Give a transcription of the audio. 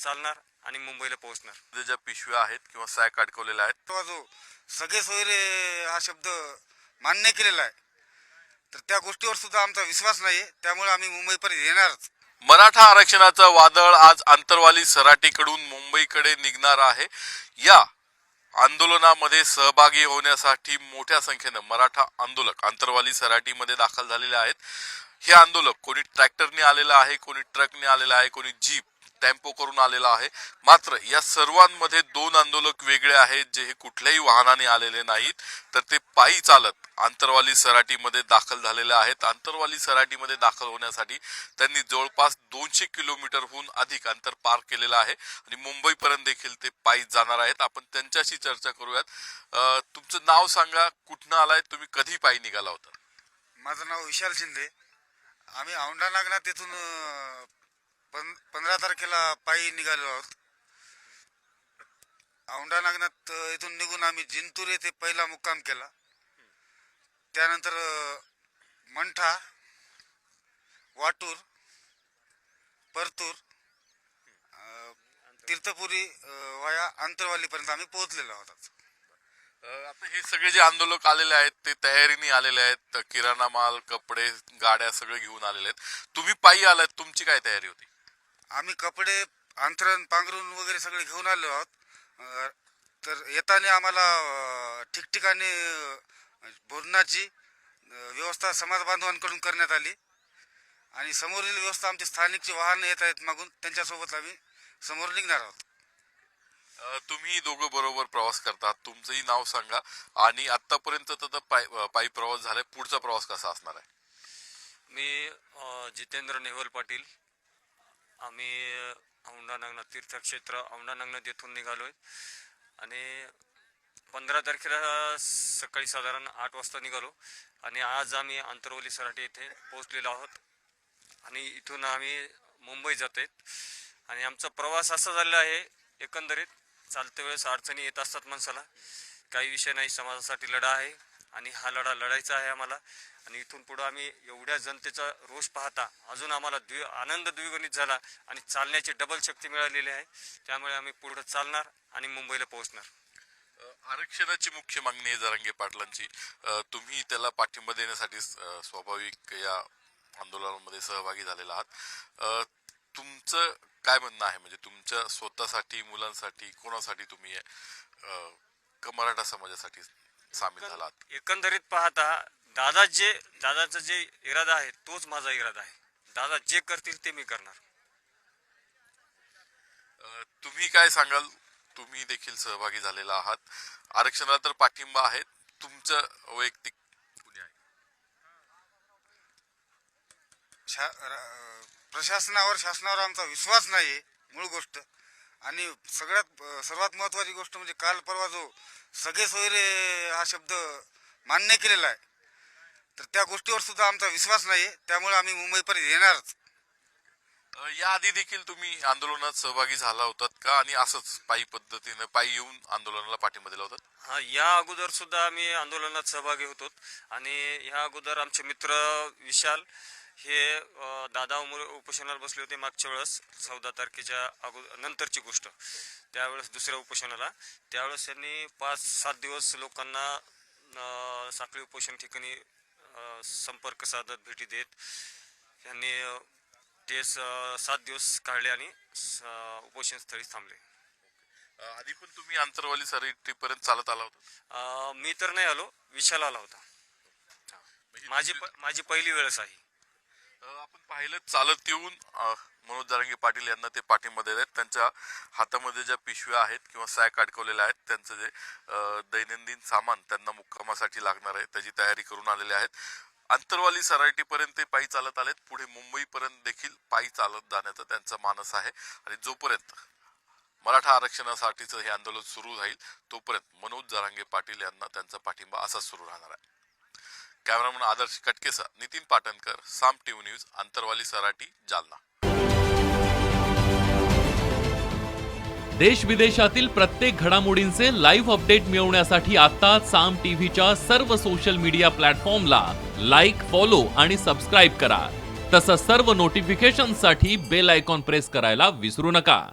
चालणार आणि मुंबईला पोहोचणार. ज्या पिशव्या आहेत किंवा सॅक अडकवलेल्या आहेत तेव्हा जो सगळे सोयरे हा शब्द मान्य केलेला आहे तर त्या गोष्टीवर सुद्धा आमचा विश्वास नाही त्यामुळे आम्ही मुंबईपर्यंत येणारच. मराठा आरक्षणाचं वादळ आज आंतरवाली सराटीकडून मुंबईकडे निघणार आहे. या आंदोलनामध्ये सहभागी होण्यासाठी मोठ्या संख्येनं मराठा आंदोलक आंतरवाली सराटीमध्ये दाखल झालेले आहेत. हे आंदोलक कोणी ट्रॅक्टरने आलेलं आहे कोणी ट्रकने आलेलं आहे कोणी जीप टेम्पो करून आलेला आहे. मात्र या सर्वांमध्ये दोन आंदोलक वेगळे आहेत जे हे कुठल्याही वाहनाने आलेले नाहीत. तर ते पायी चालत आंतरवाली सराटीमध्ये दाखल झालेले आहेत. आंतरवाली सराटीमध्ये दाखल होण्यासाठी त्यांनी जवळपास दोनशे किलोमीटरहून अधिक अंतर पार केलेलं आहे आणि मुंबईपर्यंत देखील ते पायी जाणार आहेत. आपण त्यांच्याशी चर्चा करूयात. तुमचं नाव सांगा. कुठनं आलाय? तुम्ही कधी पायी निघाला होता? माझं नाव विशाल शिंदे. आम्ही औंढा नागनाथ तिथून पं पंधरा तारखेला पायी निघालो आहोत. औंढा नागनाथ इथून निघून आम्ही जिंतूर येथे पहिला मुक्काम केला. त्यानंतर मंठा वाटूर परतूर तीर्थपुरी वाया आंतरवालीपर्यंत आम्ही पोहोचलेलो आहोत आता हे सगळे जे आंदोलक आलेले आहेत ते तयारीने आलेले आहेत. किराणा माल कपडे गाड्या सगळे घेऊन आलेले आहेत. तुम्ही पायी आलात तुमची काय तयारी होती? आम्ही कपडे अंथरण पांघरून वगैरे सगळे घेऊन आलो आहोत. तर येताना आम्हाला ठिकठिकाणी भोजनाची व्यवस्था समाज बांधवांकडून करण्यात आली. आणि समोरील व्यवस्था आमचे स्थानिकचे वाहन येत आहेत मागून त्यांच्यासोबत आम्ही समोर निघणार आहोत. तुम्ही दोघं बरोबर प्रवास करतात. तुमचंही नाव सांगा. आणि आतापर्यंत तर पायी पायी प्रवास झालाय. पुढचा प्रवास कसा असणार आहे? मी जितेंद्र नेवल पाटील. आम्ही अ, तीर्थक्षेत्र औंढा येथून निघालो आहे आणि पंधरा तारखेला सकाळी साधारण आठ वाजता निघालो. आणि आज आम्ही आंतरवली सराठी येथे पोहोचलेलो आहोत. आणि इथून आम्ही मुंबई जात आहेत आणि आमचा प्रवास असा झालेला आहे एकंदरीत चालते वेळेस अडचणी येत असतात माणसाला. काही विषय नाही समाजासाठी लढा आहे. आणि हा लढा लढायचा आहे आम्हाला. आणि इथून पुढं आम्ही एवढ्या जनतेचा रोष पाहता अजून आम्हाला द्वि आनंद द्विगुणित झाला आणि चालण्याची डबल शक्ती मिळालेली आहे. त्यामुळे आम्ही पुढं चालणार आणि मुंबईला पोहोचणार. आरक्षणाची मुख्य मागणी आहे जरांगे पाटलांची. तुम्ही त्याला पाठिंबा देण्यासाठी स्वाभाविक या आंदोलनामध्ये सहभागी झालेला आहात. तुमचं काय म्हणणं आहे? म्हणजे तुमच्या स्वतःसाठी मुलांसाठी कोणासाठी तुम्ही क- मराठा समाजासाठी सामील झालात. एकंदरीत पाहता दादा जे दादाचा जे इरादा आहे तोच माझा इरादा आहे. दादा जे करतील ते मी करणार. अं, तुम्ही काय सांगाल? तुम्ही देखील सहभागी झालेला आहात. आरक्षणाला तर पाठिंबा आहे. तुमचं वैयक्तिक कुणी आहे. शा रा- प्रशासनावर शासनावर आमचा विश्वास नाही आहे मूळ गोष्ट. आणि सगळ्यात सर्वात महत्वाची गोष्ट म्हणजे काल परवा जो सगळे सोयरे हा शब्द मान्य केलेला आहे तर त्या गोष्टीवर सुद्धा आमचा विश्वास नाही आहे त्यामुळे आम्ही मुंबईपर्यंत येणारच. अ, याआधी देखील तुम्ही आंदोलनात सहभागी झाला होतात का? आणि असंच पायी पद्धतीने पायी येऊन आंदोलनाला पाठिंबा दिला होता? हा या अगोदर सुद्धा आम्ही आंदोलनात सहभागी होतो. आणि या अगोदर आमचे मित्र विशाल हे दादा उमर उपोषणाला बसले होते मागच्या वेळेस चौदा तारखेच्या अगोदर नंतरची गोष्ट. त्यावेळेस दुसऱ्या उपोषणाला. त्यावेळेस त्यांनी पाच सात दिवस लोकांना साखळी उपोषण ठिकाणी संपर्क साधत भेटी देत यांनी ते सात दिवस काढले आणि उपोषण स्थळी थांबले. आधी पण तुम्ही आंतरवाली सराईपर्यंत चालत आला होता? मी तर नाही आलो विशाल आला होता. माझी प- माझी पहिली वेळच आहे. आपण पाहिलं चालत येऊन मनोज जारंगे पाटील यांना ते पाठिंबा देत आहेत. त्यांच्या हातामध्ये ज्या पिशव्या आहेत किंवा सॅक अडकवलेल्या आहेत त्यांचं जे दैनंदिन सामान त्यांना मुक्कामासाठी लागणार आहे त्याची तयारी करून आलेले आहेत. आंतरवाली सराटीपर्यंत ते पायी चालत आलेत. पुढे मुंबईपर्यंत देखील पायी चालत जाण्याचा त्यांचा मानस आहे. आणि जोपर्यंत मराठा आरक्षणासाठीचं हे आंदोलन सुरू राहील तोपर्यंत मनोज जारांगे पाटील यांना त्यांचा पाठिंबा असाच सुरू राहणार आहे. कॅमेरामन आदर्श कटकेसा नितीन पाटणकर साम टीव्ही न्यूज आंतरवाली सराटी जालना. देश विदेशातील प्रत्येक घडामोडींचे लाईव्ह अपडेट मिळवण्यासाठी आता साम टीव्हीच्या सर्व सोशल मीडिया प्लॅटफॉर्मला लाईक फॉलो आणि सबस्क्राईब करा. तसंच सर्व नोटिफिकेशनसाठी बेल आयकॉन प्रेस करायला विसरू नका.